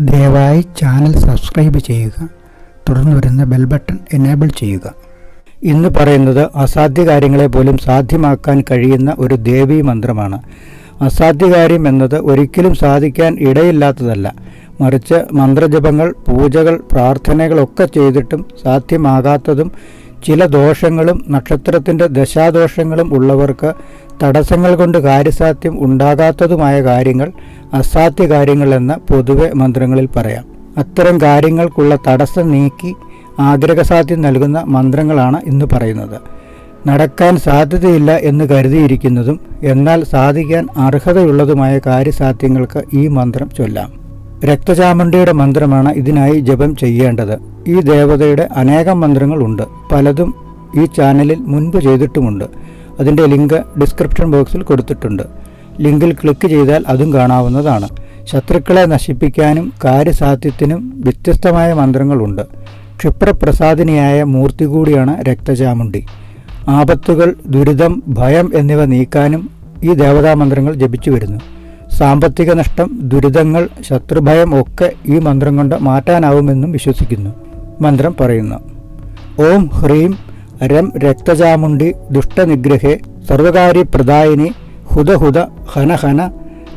ദയവായി channel subscribe ചെയ്യുക. തുടർന്ന് വരുന്ന ബെൽ ബട്ടൺ എനേബിൾ ചെയ്യുക. ഇന്ന് പറയുന്നത് അസാധ്യ കാര്യങ്ങളെ പോലും സാധ്യമാക്കാൻ കഴിയുന്ന ഒരു ദേവീ മന്ത്രമാണ്. അസാധ്യകാര്യം എന്നത് ഒരിക്കലും സാധിക്കാൻ ഇടയില്ലാത്തതല്ല. മറിച്ച് മന്ത്രജപങ്ങൾ പൂജകൾ പ്രാർത്ഥനകളൊക്കെ ചെയ്തിട്ടും സാധ്യമാകാത്തതും ചില ദോഷങ്ങളും നക്ഷത്രത്തിന്റെ ദശാദോഷങ്ങളും ഉള്ളവർക്ക് തടസ്സങ്ങൾ കൊണ്ട് കാര്യസാധ്യം ഉണ്ടാകാത്തതുമായ കാര്യങ്ങൾ അസാധ്യ കാര്യങ്ങളെന്ന് പൊതുവെ മന്ത്രങ്ങളിൽ പറയാം. അത്തരം കാര്യങ്ങൾക്കുള്ള തടസ്സം നീക്കി ആഗ്രഹസാധ്യം നൽകുന്ന മന്ത്രങ്ങളാണ് ഇന്ന് പറയുന്നത്. നടക്കാൻ സാധ്യതയില്ല എന്ന് കരുതിയിരിക്കുന്നതും എന്നാൽ സാധിക്കാൻ അർഹതയുള്ളതുമായ കാര്യസാധ്യങ്ങൾക്ക് ഈ മന്ത്രം ചൊല്ലാം. രക്തചാമുണ്ടിയുടെ മന്ത്രമാണ് ഇതിനായി ജപം ചെയ്യേണ്ടത്. ഈ ദേവതയുടെ അനേകം മന്ത്രങ്ങളുണ്ട്. പലതും ഈ ചാനലിൽ മുൻപ് ചെയ്തിട്ടുമുണ്ട്. അതിന്റെ ലിങ്ക് ഡിസ്ക്രിപ്ഷൻ ബോക്സിൽ കൊടുത്തിട്ടുണ്ട്. ലിങ്കിൽ ക്ലിക്ക് ചെയ്താൽ അതും കാണാവുന്നതാണ്. ശത്രുക്കളെ നശിപ്പിക്കാനും കാര്യസാധ്യത്തിനും വ്യത്യസ്തമായ മന്ത്രങ്ങളുണ്ട്. ക്ഷിപ്രപ്രസാദിനിയായ മൂർത്തി കൂടിയാണ് രക്തചാമുണ്ടി ആപത്തുകൾ ദുരിതം ഭയം എന്നിവ നീക്കാനും ഈ ദേവതാ മന്ത്രങ്ങൾ ജപിച്ചു വരുന്നു സാമ്പത്തിക നഷ്ടം ദുരിതങ്ങൾ ശത്രുഭയം ഒക്കെ ഈ മന്ത്രം കൊണ്ട് മാറ്റാനാവുമെന്നും വിശ്വസിക്കുന്നു. മന്ത്രം പറയുന്നു. ഓം ഹ്രീം രം രക്തചാമുണ്ടി ദുഷ്ടനിഗ്രഹേ സർവകാര്യപ്രദായിനി ഹുദഹുദ ഹന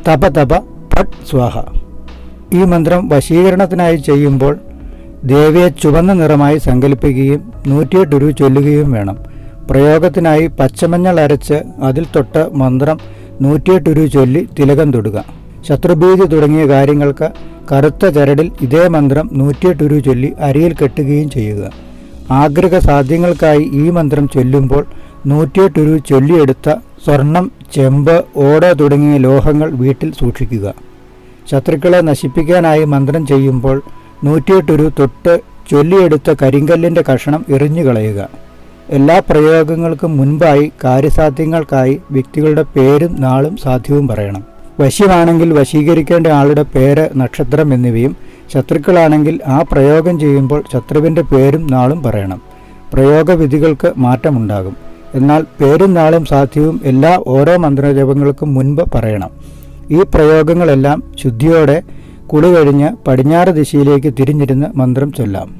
തപ തപ പട്ട് സ്വാഹ. ഈ മന്ത്രം വശീകരണത്തിനായി ചെയ്യുമ്പോൾ ദേവിയെ ചുവന്ന നിറമായി സങ്കല്പിക്കുകയും നൂറ്റിയെട്ട് രൂപ ചൊല്ലുകയും വേണം. പ്രയോഗത്തിനായി പച്ചമഞ്ഞൾ അരച്ച് അതിൽ തൊട്ട് മന്ത്രം നൂറ്റിയെട്ട് രൂപ ചൊല്ലി തിലകം തൊടുക. ശത്രുഭീതി തുടങ്ങിയ കാര്യങ്ങൾക്ക് കറുത്ത ചരടിൽ ഇതേ മന്ത്രം നൂറ്റിയെട്ട് രൂപ ചൊല്ലി അരിയിൽ കെട്ടുകയും ചെയ്യുക. ആഗ്രഹ സാധ്യങ്ങൾക്കായി ഈ മന്ത്രം ചൊല്ലുമ്പോൾ നൂറ്റിയെട്ട് രൂപ ചൊല്ലിയെടുത്ത സ്വർണം ചെമ്പ് ഓട തുടങ്ങിയ ലോഹങ്ങൾ വീട്ടിൽ സൂക്ഷിക്കുക. ശത്രുക്കളെ നശിപ്പിക്കാനായി മന്ത്രം ചെയ്യുമ്പോൾ നൂറ്റിയെട്ടൊരു തൊട്ട് ചൊല്ലിയെടുത്ത കരിങ്കല്ലിന്റെ കഷണം എറിഞ്ഞു കളയുക. എല്ലാ പ്രയോഗങ്ങൾക്കും മുൻപായി കാര്യസാധ്യങ്ങൾക്കായി വ്യക്തികളുടെ പേരും നാളും സാധ്യവും പറയണം. വശ്യമാണെങ്കിൽ വശീകരിക്കേണ്ട ആളുടെ പേര് നക്ഷത്രം എന്നിവയും ശത്രുക്കളാണെങ്കിൽ ആ പ്രയോഗം ചെയ്യുമ്പോൾ ശത്രുവിന്റെ പേരും നാളും പറയണം. പ്രയോഗവിധികൾക്ക് മാറ്റമുണ്ടാകും. എന്നാൽ പേരും നാളും സാധ്യവും എല്ലാ ഓരോ മന്ത്രജപങ്ങൾക്കും മുൻപ് പറയണം. ഈ പ്രയോഗങ്ങളെല്ലാം ശുദ്ധിയോടെ കുളി കഴിഞ്ഞ് പടിഞ്ഞാറ് ദിശയിലേക്ക് തിരിഞ്ഞിരുന്ന് മന്ത്രം ചൊല്ലാം.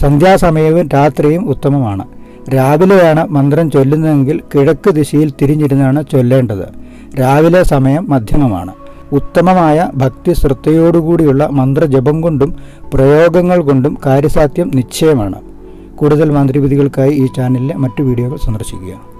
സന്ധ്യാസമയവും രാത്രിയും ഉത്തമമാണ്. രാവിലെയാണ് മന്ത്രം ചൊല്ലുന്നതെങ്കിൽ കിഴക്ക് ദിശയിൽ തിരിഞ്ഞിരുന്നാണ് ചൊല്ലേണ്ടത്. രാവിലെ സമയം മധ്യമമാണ്. ഉത്തമമായ ഭക്തി ശ്രദ്ധയോടുകൂടിയുള്ള മന്ത്രജപം കൊണ്ടും പ്രയോഗങ്ങൾ കൊണ്ടും കാര്യസാധ്യം നിശ്ചയമാണ്. കൂടുതൽ മന്ത്രിവിധികൾക്കായി ഈ ചാനലിലെ മറ്റു വീഡിയോകൾ സന്ദർശിക്കുക.